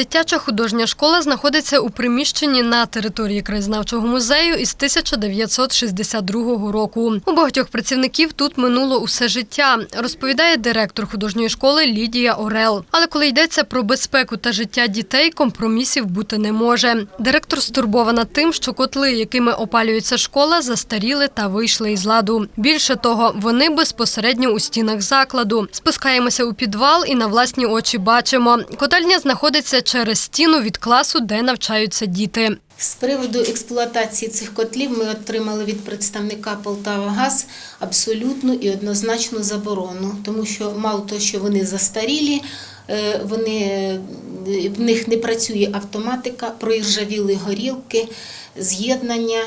Дитяча художня школа знаходиться у приміщенні на території краєзнавчого музею із 1962 року. У багатьох працівників тут минуло усе життя, розповідає директор художньої школи Лідія Орел. Але коли йдеться про безпеку та життя дітей, компромісів бути не може. Директор стурбована тим, що котли, якими опалюється школа, застаріли та вийшли із ладу. Більше того, вони безпосередньо у стінах закладу. Спускаємося у підвал і на власні очі бачимо. Котельня знаходиться через стіну від класу, де навчаються діти. З приводу експлуатації цих котлів ми отримали від представника Полтавагаз абсолютну і однозначну заборону, тому що мало того, що вони застарілі, е, вони, е, в них не працює автоматика, проіржавіли горілки, з'єднання,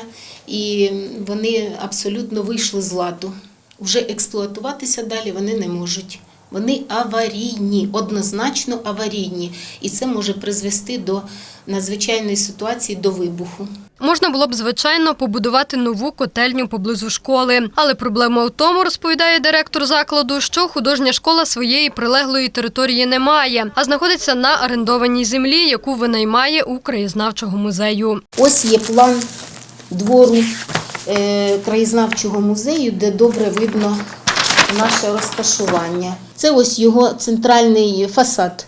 і вони абсолютно вийшли з ладу. Вже експлуатуватися далі вони не можуть. Вони аварійні, однозначно аварійні, і це може призвести до надзвичайної ситуації, до вибуху. Можна було б звичайно побудувати нову котельню поблизу школи, але проблема в тому, розповідає директор закладу, що художня школа своєї прилеглої території не має, а знаходиться на орендованій землі, яку винаймає у краєзнавчого музею. Ось є план двору е, краєзнавчого музею, де добре видно наше розташування. Це ось його центральний фасад.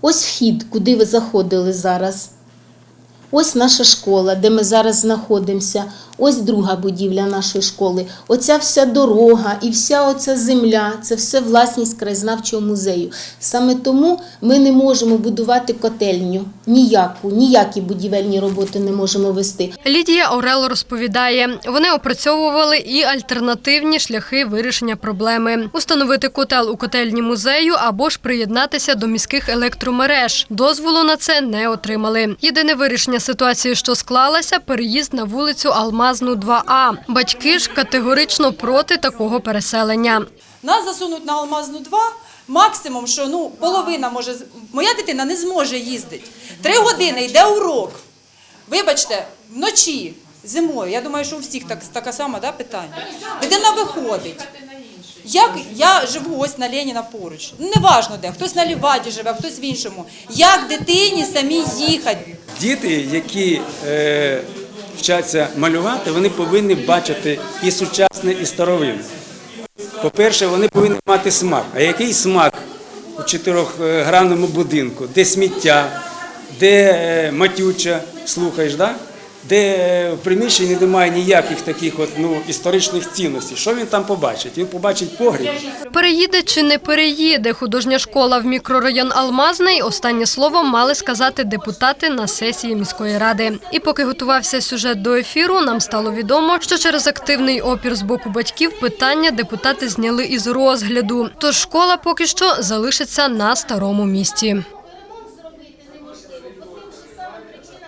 Ось вхід, куди ви заходили зараз. Ось наша школа, де ми зараз знаходимося. Ось друга будівля нашої школи. Оця вся дорога і вся оця земля це все власність краєзнавчого музею. Саме тому ми не можемо будувати котельню ніяку, ніякі будівельні роботи не можемо вести. Лідія Орел розповідає, вони опрацьовували і альтернативні шляхи вирішення проблеми: установити котел у котельні музею або ж приєднатися до міських електромереж. Дозволу на це не отримали. Єдине вирішення ситуації, що склалася, переїзд на вулицю Алмазну 2А. Батьки ж категорично проти такого переселення. Нас засунуть на Алмазну 2, максимум, що ну, половина може. з- Моя дитина не зможе їздити. Три години йде урок. Вибачте, вночі, зимою. Я думаю, що у всіх так, така сама да, питання. Дитина виходить. Як я живу ось на Леніна поруч. Ну, Неважно де, хтось на Ліваді живе, хтось в іншому. Як дитині самі їхати? Діти, які е, вчаться малювати, вони повинні бачити і сучасне, і старовинне. По-перше, вони повинні мати смак. А який смак у чотирьохгранному будинку, де сміття, де е, матюча, слухаєш, да? Де в приміщенні немає ніяких таких от, ну, історичних цінностей. Що він там побачить? Він побачить погріб. Переїде чи не переїде художня школа в мікрорайон Алмазний. Останнє слово мали сказати депутати на сесії міської ради. І поки готувався сюжет до ефіру, нам стало відомо, що через активний опір з боку батьків питання депутати зняли із розгляду. Тож школа поки що залишиться на старому місці.